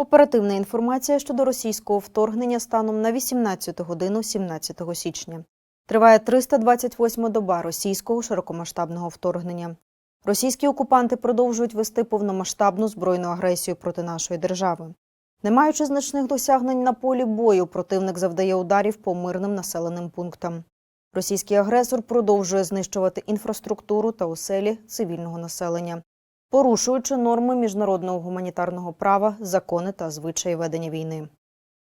Оперативна інформація щодо російського вторгнення станом на 18 годину 17 січня. Триває 328 доба російського широкомасштабного вторгнення. Російські окупанти продовжують вести повномасштабну збройну агресію проти нашої держави. Не маючи значних досягнень на полі бою, противник завдає ударів по мирним населеним пунктам. Російський агресор продовжує знищувати інфраструктуру та оселі цивільного населення, порушуючи норми міжнародного гуманітарного права, закони та звичаї ведення війни.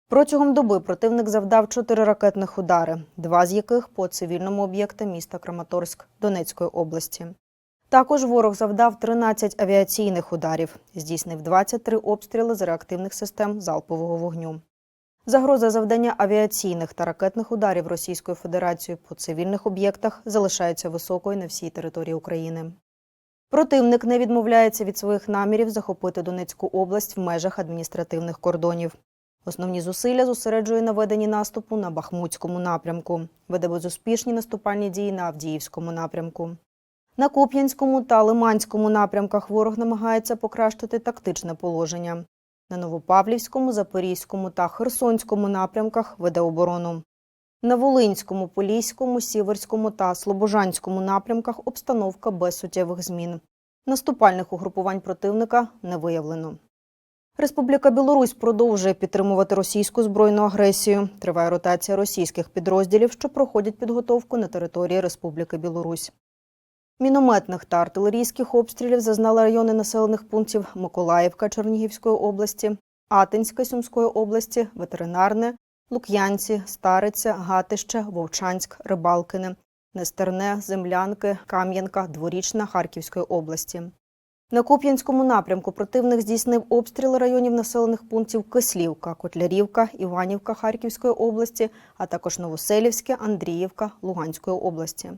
Протягом доби противник завдав чотири ракетних удари, два з яких по цивільному об'єкту міста Краматорськ Донецької області. Також ворог завдав 13 авіаційних ударів, здійснив 23 обстріли з реактивних систем залпового вогню. Загроза завдання авіаційних та ракетних ударів Російською Федерацією по цивільних об'єктах залишається високою на всій території України. Противник не відмовляється від своїх намірів захопити Донецьку область в межах адміністративних кордонів. Основні зусилля зосереджує на веденні наступу на Бахмутському напрямку, веде безуспішні наступальні дії на Авдіївському напрямку. На Куп'янському та Лиманському напрямках ворог намагається покращити тактичне положення. На Новопавлівському, Запорізькому та Херсонському напрямках веде оборону. На Волинському, Поліському, Сіверському та Слобожанському напрямках обстановка без суттєвих змін. Наступальних угрупувань противника не виявлено. Республіка Білорусь продовжує підтримувати російську збройну агресію. Триває ротація російських підрозділів, що проходять підготовку на території Республіки Білорусь. Мінометних та артилерійських обстрілів зазнали райони населених пунктів Миколаївка Чернігівської області, Атинська Сумської області, Ветеринарне, Лук'янці, Стариця, Гатище, Вовчанськ, Рибалкине, Нестерне, Землянки, Кам'янка, Дворічна Харківської області. На Куп'янському напрямку противник здійснив обстріли районів населених пунктів Кислівка, Котлярівка, Іванівка Харківської області, а також Новоселівське, Андріївка Луганської області.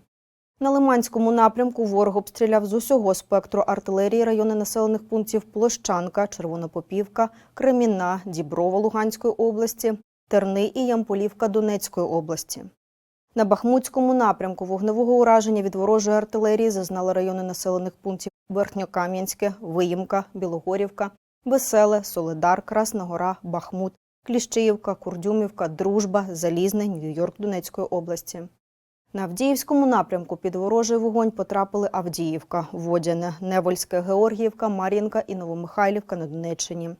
На Лиманському напрямку ворог обстріляв з усього спектру артилерії райони населених пунктів Площанка, Червонопопівка, Кремінна, Діброва Луганської області, Терни і Ямполівка Донецької області. На Бахмутському напрямку вогневого ураження від ворожої артилерії зазнали райони населених пунктів Верхньокам'янське, Виїмка, Білогорівка, Веселе, Солидар, Красна Гора, Бахмут, Кліщиївка, Курдюмівка, Дружба, Залізне, Нью-Йорк Донецької області. На Авдіївському напрямку під ворожий вогонь потрапили Авдіївка, Водяне, Невольське, Георгіївка, Мар'їнка і Новомихайлівка на Донеччині.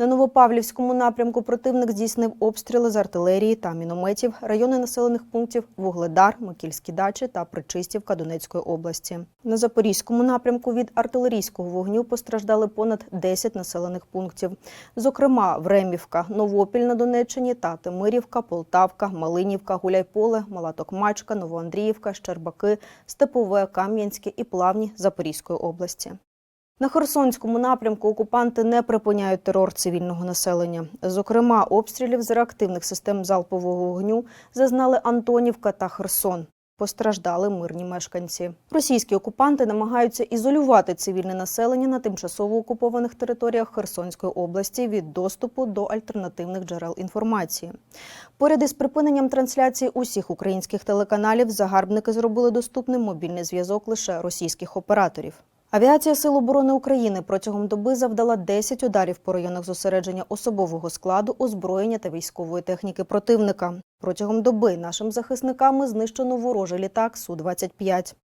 На Новопавлівському напрямку противник здійснив обстріли з артилерії та мінометів райони населених пунктів Вугледар, Микільські дачі та Причистівка Донецької області. На Запорізькому напрямку від артилерійського вогню постраждали понад 10 населених пунктів. Зокрема, Времівка, Новопіль на Донеччині та Тимирівка, Полтавка, Малинівка, Гуляйполе, Мала Токмачка, Новоандріївка, Щербаки, Степове, Кам'янське і Плавні Запорізької області. На Херсонському напрямку окупанти не припиняють терор цивільного населення. Зокрема, обстрілів з реактивних систем залпового вогню зазнали Антонівка та Херсон. Постраждали мирні мешканці. Російські окупанти намагаються ізолювати цивільне населення на тимчасово окупованих територіях Херсонської області від доступу до альтернативних джерел інформації. Поряд із припиненням трансляції усіх українських телеканалів загарбники зробили доступним мобільний зв'язок лише російських операторів. Авіація Сил оборони України протягом доби завдала 10 ударів по районах зосередження особового складу, озброєння та військової техніки противника. Протягом доби нашим захисниками знищено ворожий літак Су-25.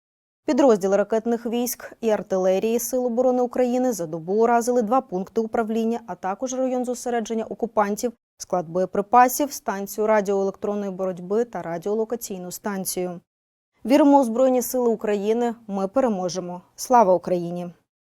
Підрозділи ракетних військ і артилерії Сил оборони України за добу уразили два пункти управління, а також район зосередження окупантів, склад боєприпасів, станцію радіоелектронної боротьби та радіолокаційну станцію. Віримо у Збройні Сили України. Ми переможемо. Слава Україні!